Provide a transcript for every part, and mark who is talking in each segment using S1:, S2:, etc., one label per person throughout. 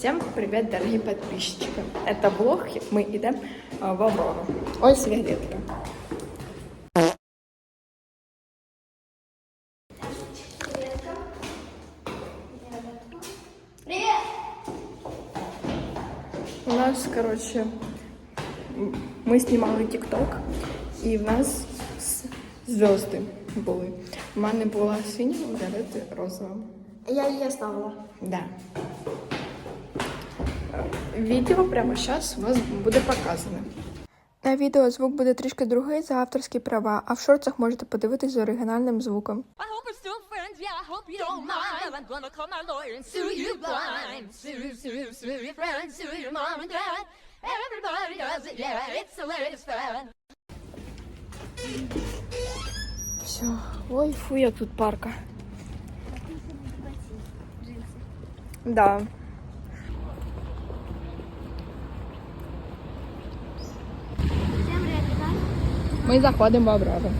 S1: Всем привет, дорогие подписчики! Это влог, мы идем а, в Аврору. Ой, Виолетка. У нас, короче, м, ми знімали TikTok, і в нас с- звезди були. У мене була синя, у Віолети розова.
S2: Я її оставила.
S1: Да. Відео прямо зараз у вас буде показане. На відео звук буде трішки другий за авторські права, а в шорцах можете подивитись з оригінальним звуком.
S3: I hope we're still friends, yeah, I
S1: Ми заходимо в Аврору.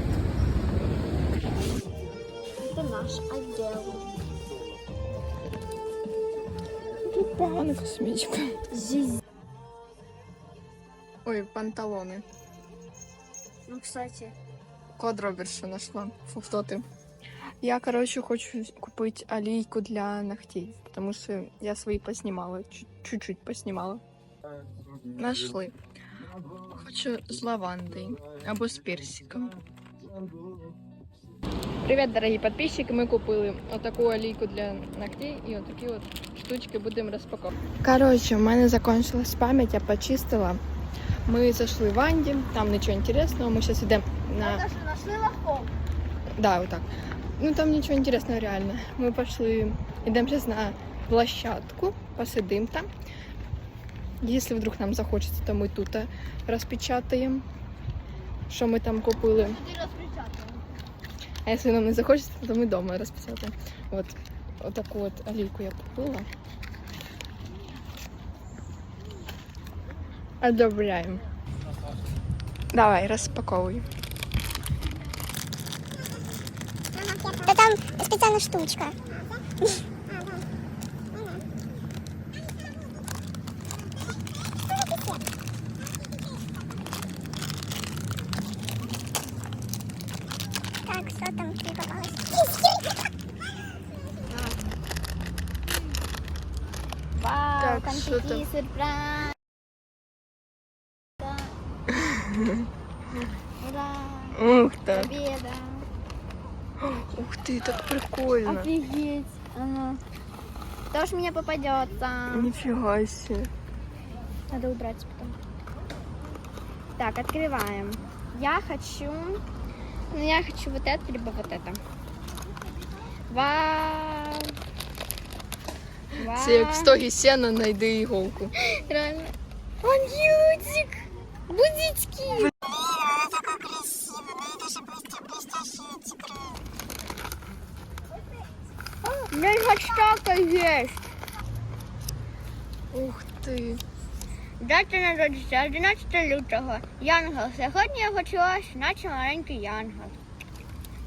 S2: Це наш отдел.
S1: Тут погана косметика.
S2: Зіз.
S1: Ой, панталони.
S2: Ну, кстати.
S1: Квадроберша нашла. Фу, хто ти? Я, короче, хочу купить олейку для ногтей, потому что я свои поснимала, чуть-чуть поснимала. Нашли. Хочу з лавандой або з персиком. Привет, дорогі підписчики! Ми купили отаку олійку для ногтей і отакі от штучки будемо розпаковувати. Короче, у мене закончилась пам'ять, я почистила. Ми зайшли в Анді, там нічого інтересного. Ми зараз йдемо на.
S2: Це що нашли легко.
S1: Да, вот так. Ну там ничего интересного реально. Мы пошли, идем сейчас на площадку, посидим там. Если вдруг нам захочется, то мы тут а, распечатаем, що ми там купили.
S2: Туди розпечатали.
S1: А если нам не захочется, то мы дома распечатаем. Вот, вот такую вот олейку я купила. Одобряем. Давай, распаковывай.
S4: Да там специальная штучка. Так, что там тебе попалось?
S2: Вау,
S1: Так,
S2: конфетти, сюрприз. Ура!
S1: Ух ты.
S2: Победа!
S1: Ух ты, так прикольно.
S2: Офигеть! Кто ж мне попадется?
S1: Нифига себе.
S2: Надо убрать потом. Так, открываем. Я хочу... Ну, я хочу вот это, либо вот это. Вау! Вау!
S1: Це як в стогі сена знайди іголку.
S2: Реально. Он ютик! Будички! Блин, хоть что-то есть.
S1: Ух ти.
S2: Дата народиться 11 лютого. Янгол. Сьогодні я хотілося, наче маленький янгол.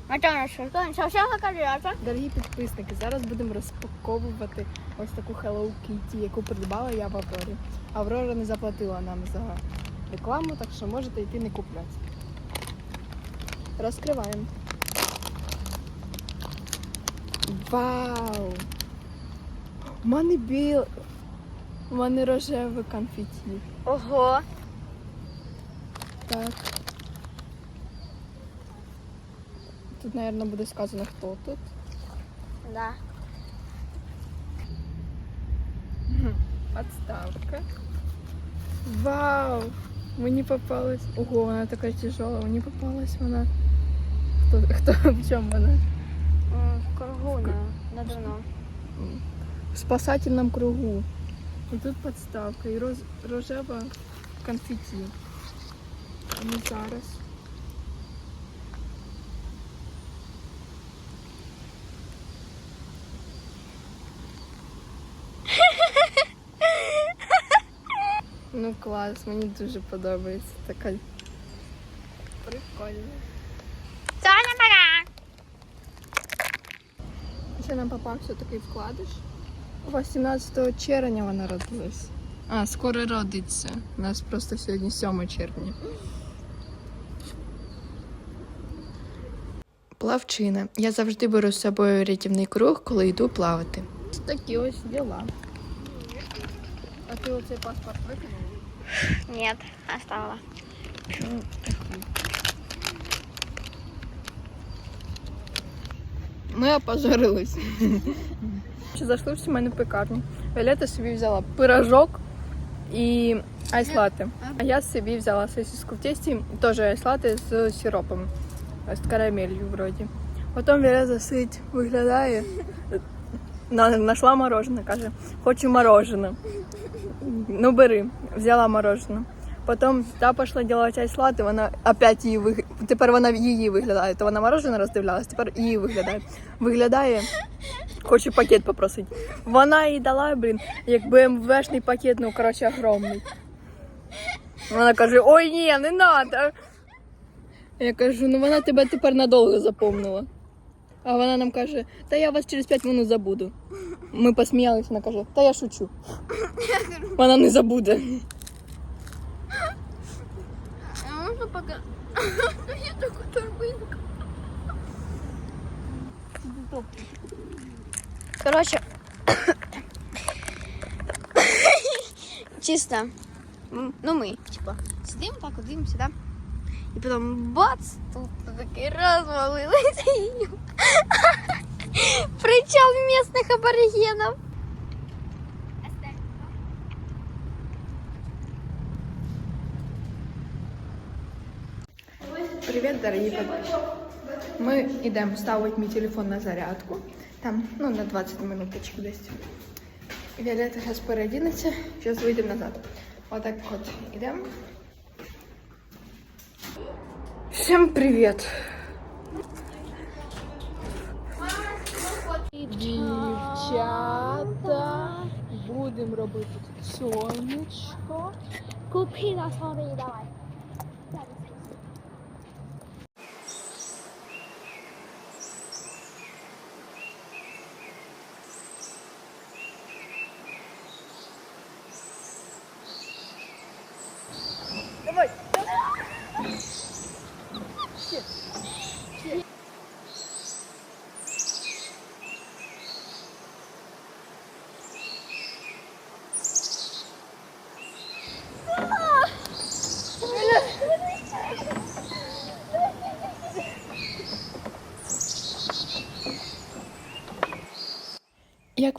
S2: Матана, що совсем оказується.
S1: Дорогі підписники, зараз будемо розпаковувати ось таку Hello Kitty, яку придбала я в Аврорі. Аврора не заплатила нам за рекламу, так що можете йти не купляти. Розкриваємо. Вау! У мене біл. У мене рожеве конфеті.
S2: Ого.
S1: Так. Тут, мабуть, буде сказано, хто тут.
S2: Да.
S1: Подставка. Вау! Мені попалась. Ого, вона така тяжела. Мені попалась вона. Хто, хто в чому вона?
S2: В кругу на, надувно.
S1: В спасательном кругу. І тут подставка. І роз, рожева конфеті. А ми зараз. Ну клас, мені дуже подобається. Така прикольна.
S2: Соня, пора.
S1: Ще нам попався такий вкладиш. 18 червня вона родилась. А, скоро родиться. У нас просто сьогодні 7 червня. Плавчина. Я завжди беру з собою рятівний круг, коли йду плавати. Такі ось діла. А ти оцей паспорт викинув?
S2: Нет, оставила.
S1: Ми опозорились. Чи зайшли в сімейну пекарню? Віолетта собі взяла пирожок і айслати. А я собі взяла сосиску в тесті, теж айслати з сиропом. З карамелью вроді. Потім Віолетта сидить, виглядає. На- Нашла морожене, каже, хочу морожене. Ну бери, взяла морожене. Потім та пішла робити айслати, вона опять її виг... Тепер вона її виглядає. То вона морожене роздивлялась, тепер її виглядає. Виглядає, хоче пакет попросити. Вона їй дала, блін, як БМВшний пакет, ну коротше, огромний. Вона каже: ой ні, не надо. Я кажу, ну вона тебе тепер надовго запомнила. А вона нам каже, та я вас через 5 минут забуду. Ми посміялися, вона каже, та я шучу. Вона не забуде.
S2: А можно пока... Я такую торбинку. Короче, чисто, м, ну мы, типа, сидим так, вот дивимося, да? И потом бац, тут такий розвалилися. Причал местных аборигенов.
S1: Привіт, дорогі подписчики. Ми йдемо ставити мій телефон на зарядку. Там, ну, на 20 минуточок десь. Віолетта зараз переодінеться, зараз вийдемо назад. Отак от йдемо. Всім привіт! Дівчата, будемо робити сонечко.
S2: Купи на собі, давай.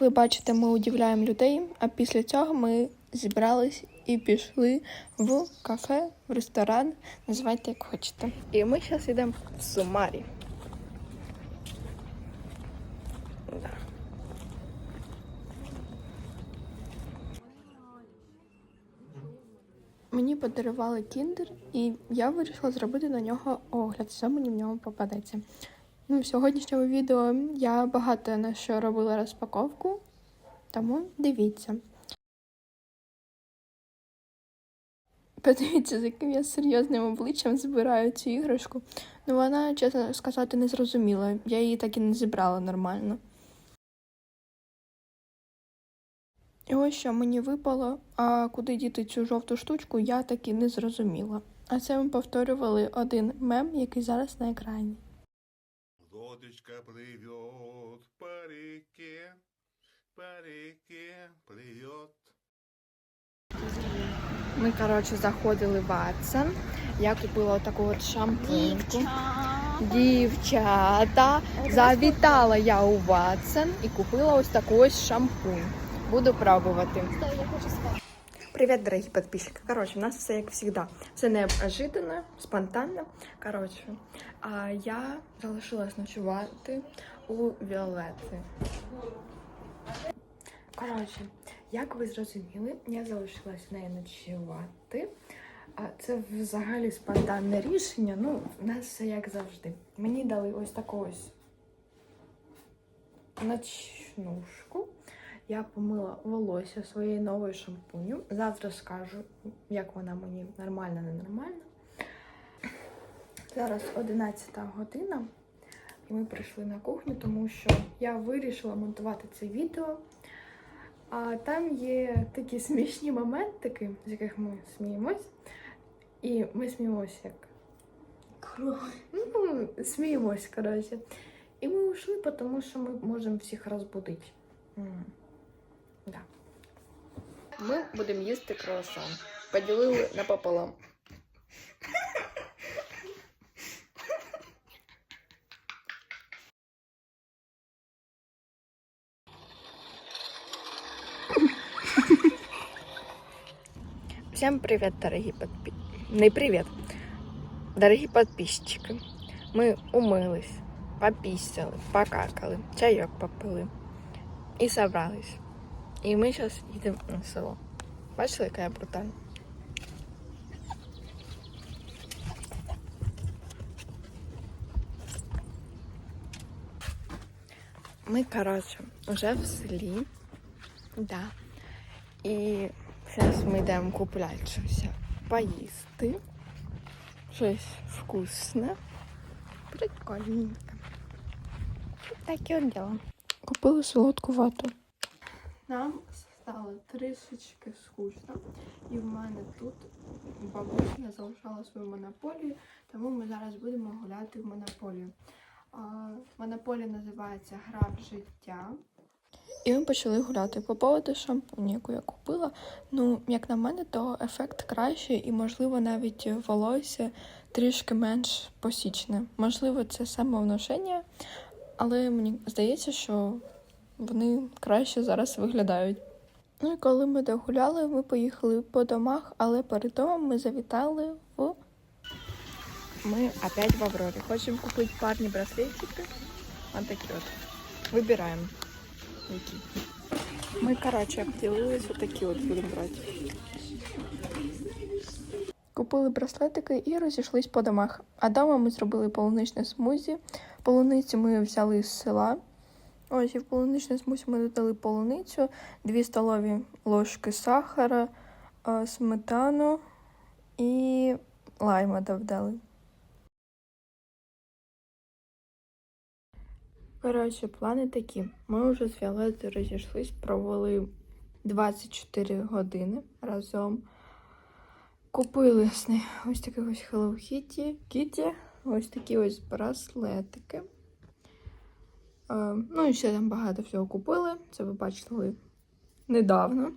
S1: Ви бачите, ми удивляємо людей, а після цього ми зібрались і пішли в кафе, в ресторан, називайте як хочете. І ми зараз йдемо в Сумарі. Мені подарували кіндер, і я вирішила зробити на нього огляд, що мені в ньому попадеться. Ну, в сьогоднішньому відео я багато на що робила розпаковку, тому дивіться. Подивіться, з яким я серйозним обличчям збираю цю іграшку. Ну, вона, чесно сказати, не зрозуміла. Я її так і не зібрала нормально. І ось що мені випало, а куди діти цю жовту штучку, я так і не зрозуміла. А це ми повторювали один мем, який зараз на екрані.
S5: Лодочка плывет по реке, по реке плывет.
S1: Ми, коротше, заходили в Атсон. Я купила таку от шампуньку. Дівчата. Завітала я у Ватсон і купила ось таку ось шампунь. Буду пробувати. Привіт, дорогі підписчики. Коротше, у нас все як завжди. Все неожиданно, спонтанно. Коротше, а я залишилась ночувати у Віолети. Коротше, як ви зрозуміли, я залишилась в неї ночувати. Це взагалі спонтанне рішення. Ну, в нас все як завжди. Мені дали ось таку ось ночнушку. Я помила волосся своєю новою шампуню. Завтра скажу, як вона мені нормальна, ненормальна. Зараз 11 година, і ми прийшли на кухню, тому що я вирішила монтувати це відео А там є такі смішні моментики, з яких ми сміємось. І ми сміємося як. Ну, сміємось, коротше. І ми ушли, тому що ми можемо всіх розбудити. Ми будемо їсти круасан. Поділили напополам. Всем привет, дорогие подписчики. Не привет. Дорогие подписчики. Ми умились, попісяли, покакали, чайок попили і собрались. І ми зараз їдемо на село. Бачили, яка я брутальна? Ми, коротше, вже в селі. Да. І зараз ми йдемо купляти щось поїсти. Щось вкусне. Прикольненько. Таке от діло. Купили солодку вату. Нам стало трішечки скучно. І в мене тут бабуся залишала свою монополію, тому ми зараз будемо гуляти в монополію. Монополія називається Гра в життя. І ми почали гуляти по поводу шампунь, яку я купила. Ну, як на мене, то ефект кращий і, можливо, навіть волосся трішки менш посічне. Можливо, це самовношення, але мені здається, що вони краще зараз виглядають. Ну і коли ми догуляли, ми поїхали по домах, але перед домом ми завітали в. Ми опять в Аврорі. Хочемо купити парні браслетики. Ось такі от. Вибираємо. Які. Ми, коротше, обділились отакі от будемо брати. Купили браслетики і розійшлись по домах. А дома ми зробили полуничне смузі. Полуницю ми взяли з села. Ось і в полуничне смузі ми додали полуницю, 2 столові ложки сахара, е, сметану і лайма додали. Коротше, плани такі. Ми вже з Фіолетою розійшлись, провели 24 години разом. Купили з нею ось такий ось Hello Kitty, Kitty, ось такі ось браслетики. Е, ну і ще там багато всього купили. Це ви бачили недавно.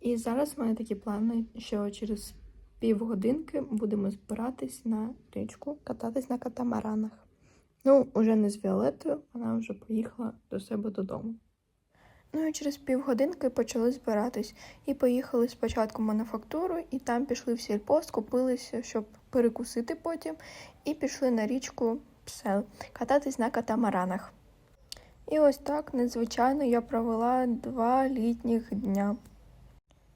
S1: І зараз в мене такі плани, що через півгодинки будемо збиратись на річку, кататись на катамаранах. Ну, уже не з Віолетою, вона вже поїхала до себе додому. Ну і через півгодинки почали збиратись і поїхали спочатку в мануфактуру, і там пішли в сільпо, скупилися, щоб перекусити потім, і пішли на річку Псел кататись на катамаранах. І ось так незвичайно я провела два літніх дня.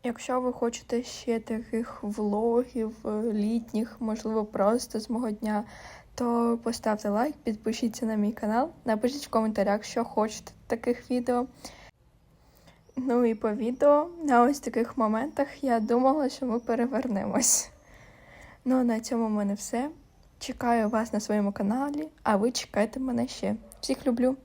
S1: Якщо ви хочете ще таких влогів е, літніх, можливо, просто з мого дня, то поставте лайк, підпишіться на мій канал, напишіть в коментарях, що хочете таких відео. Ну і по відео на ось таких моментах я думала, що ми перевернемось. Ну а на цьому в мене все. Чекаю вас на своєму каналі, а ви чекайте мене ще. Всіх люблю.